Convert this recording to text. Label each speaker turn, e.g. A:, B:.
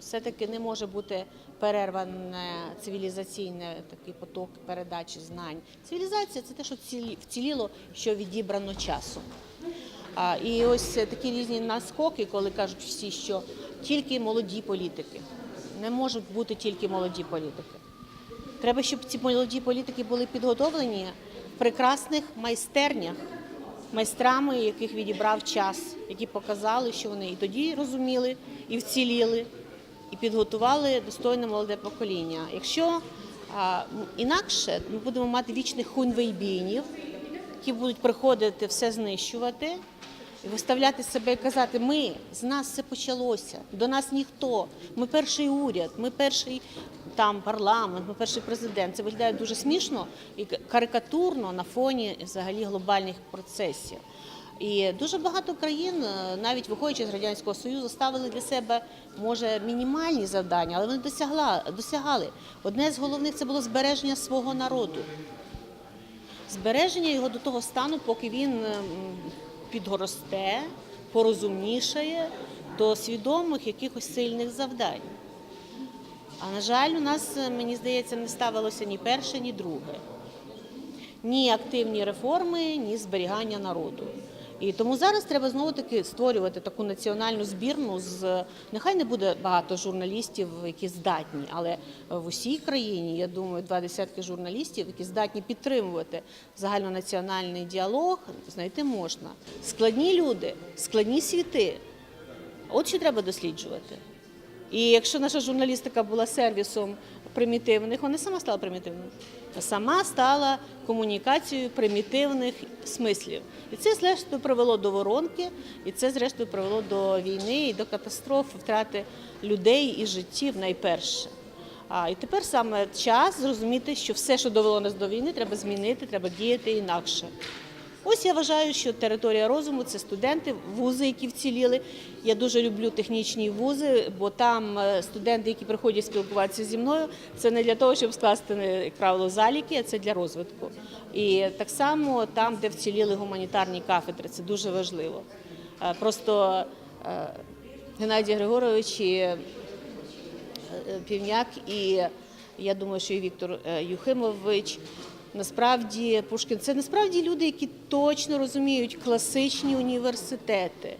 A: все-таки не може бути перерване цивілізаційний такий поток передачі знань. Цивілізація це те, що цілі- вціліло, що відібрано часом. А, і ось такі різні наскоки, коли кажуть всі, що тільки молоді політики. Не можуть бути тільки молоді політики. Треба, щоб ці молоді політики були підготовлені в прекрасних майстернях, майстрами, яких відібрав час, які показали, що вони і тоді розуміли, і вціліли, і підготували достойне молоде покоління. Якщо інакше ми будемо мати вічних хунвейбінів, які будуть приходити все знищувати. І виставляти себе і казати, ми з нас все почалося, до нас ніхто. Ми перший уряд, ми перший там парламент, ми перший президент. Це виглядає дуже смішно і карикатурно на фоні взагалі глобальних процесів. І дуже багато країн, е, навіть виходячи з радянського союзу, ставили для себе може мінімальні завдання, але вони досягали. Одне з головних це було збереження свого народу збереження його до того стану, поки він ем, підгоросте, порозумнішає до свідомих якихось сильних завдань. А на жаль, у нас, е, мені здається, не ставилося ні перше, ні друге. Ні активні реформи, ні зберігання народу. І тому зараз треба знову таки створювати таку національну збірну з нехай не буде багато журналістів, які здатні, але в усій країні я думаю, два десятки журналістів, які здатні підтримувати загальнонаціональний діалог, знайти можна. Складні люди, складні світи. От що треба досліджувати. І якщо наша журналістика була сервісом примітивних, вона сама стала примітивною. Сама стала комунікацією примітивних смислів. І це, зрештою, привело до воронки, і це, зрештою, привело до війни і до катастроф, втрати людей і життів найперше. А і тепер саме час зрозуміти, що все, що довело нас до війни, треба змінити, треба діяти інакше. Ось я вважаю, що територія розуму це студенти, вузи, які вціліли. Я дуже люблю технічні вузи, бо там е, студенти, які приходять спілкуватися зі мною, це не для того, щоб скласти е, як правило заліки, а це для розвитку. І так само там, де вціліли гуманітарні кафедри, це дуже важливо. Е, Просто е, Геннадій Григорович і е, Півняк і я думаю, що і Віктор е, Юхимович. Насправді Пушкін це насправді люди, які точно розуміють класичні університети.